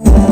Yeah.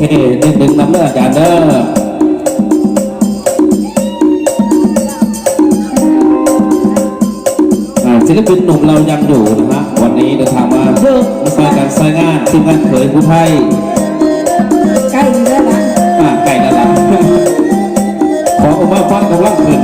นี่หนึ่งน้ำเลือดจานเด้อศิลปินหนุ่มเรายังอยู่นะฮะวันนี้เดินทางมาเพื่อมาสางการสร้างงานที่งานเผยผู้ไทยใกล้แล้วนะใกล้แล้วนะขอออกมาฟังกับร่างเพื่อน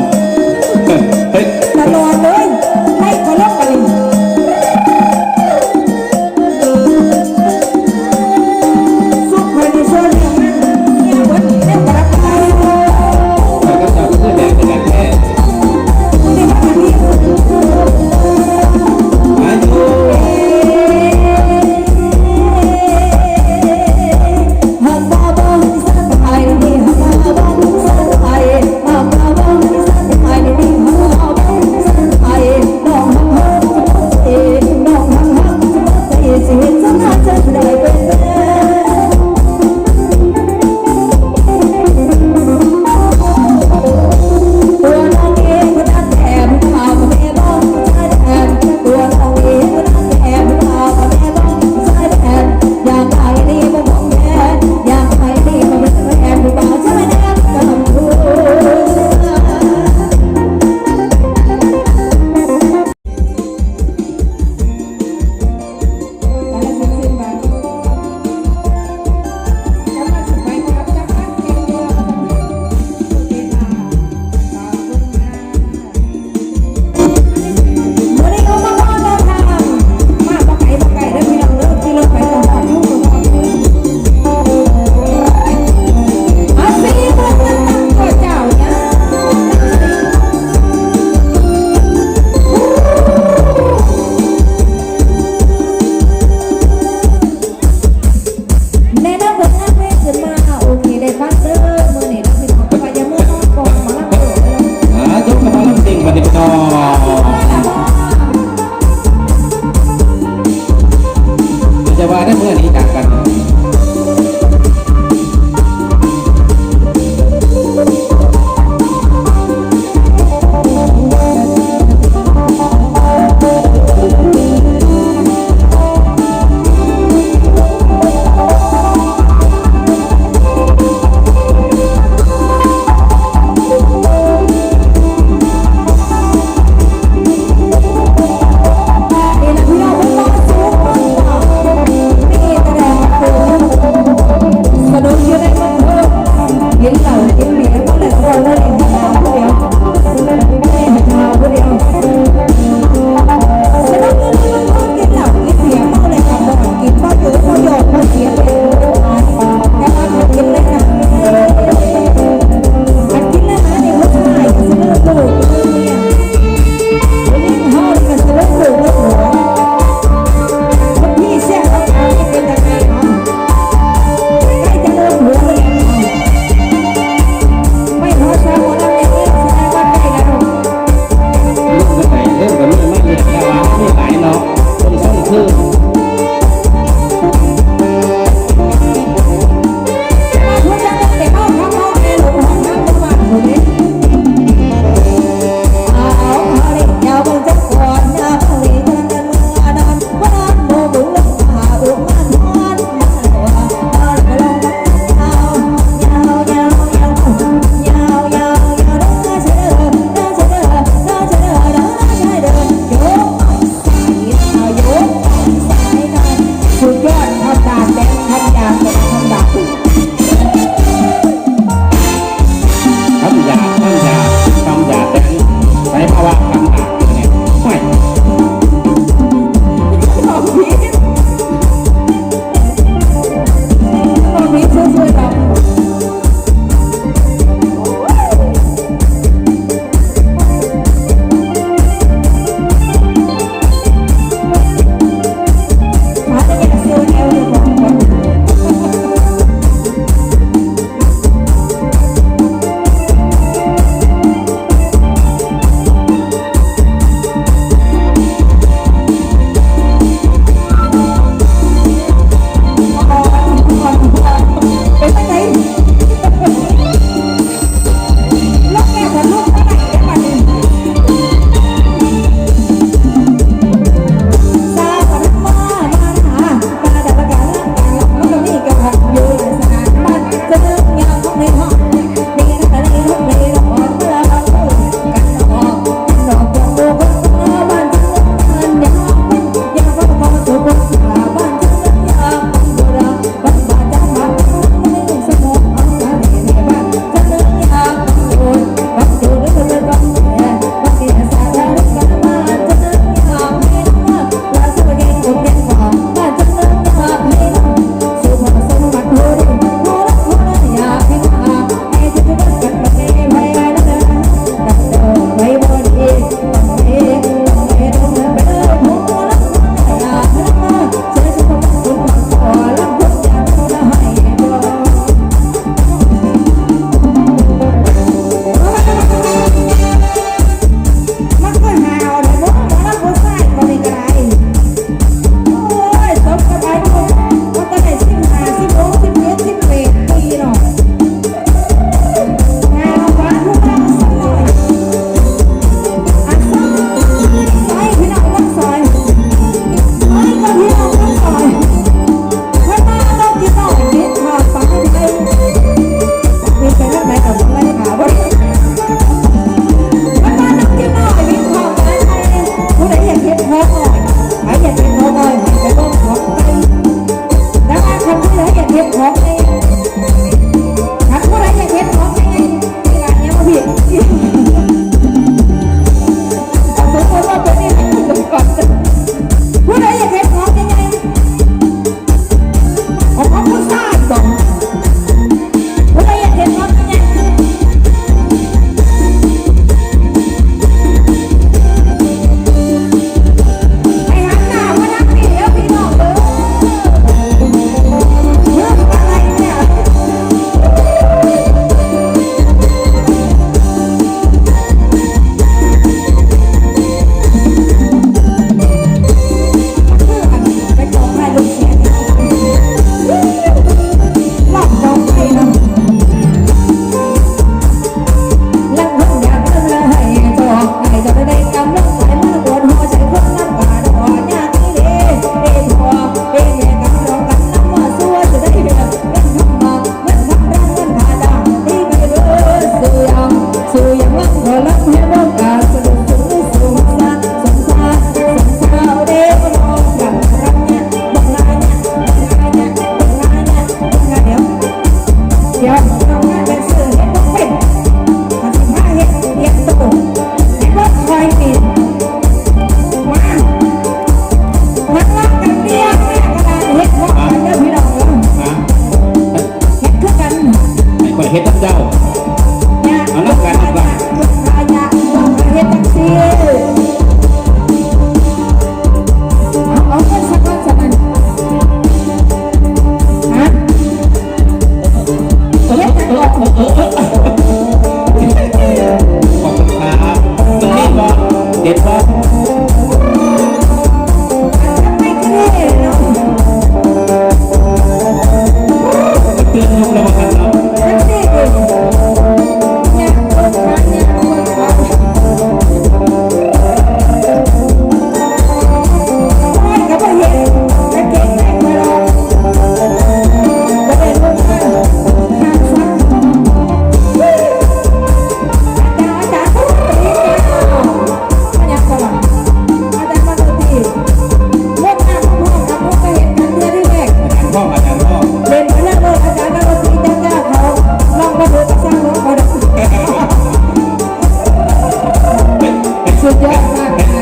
Yes, yes, yes.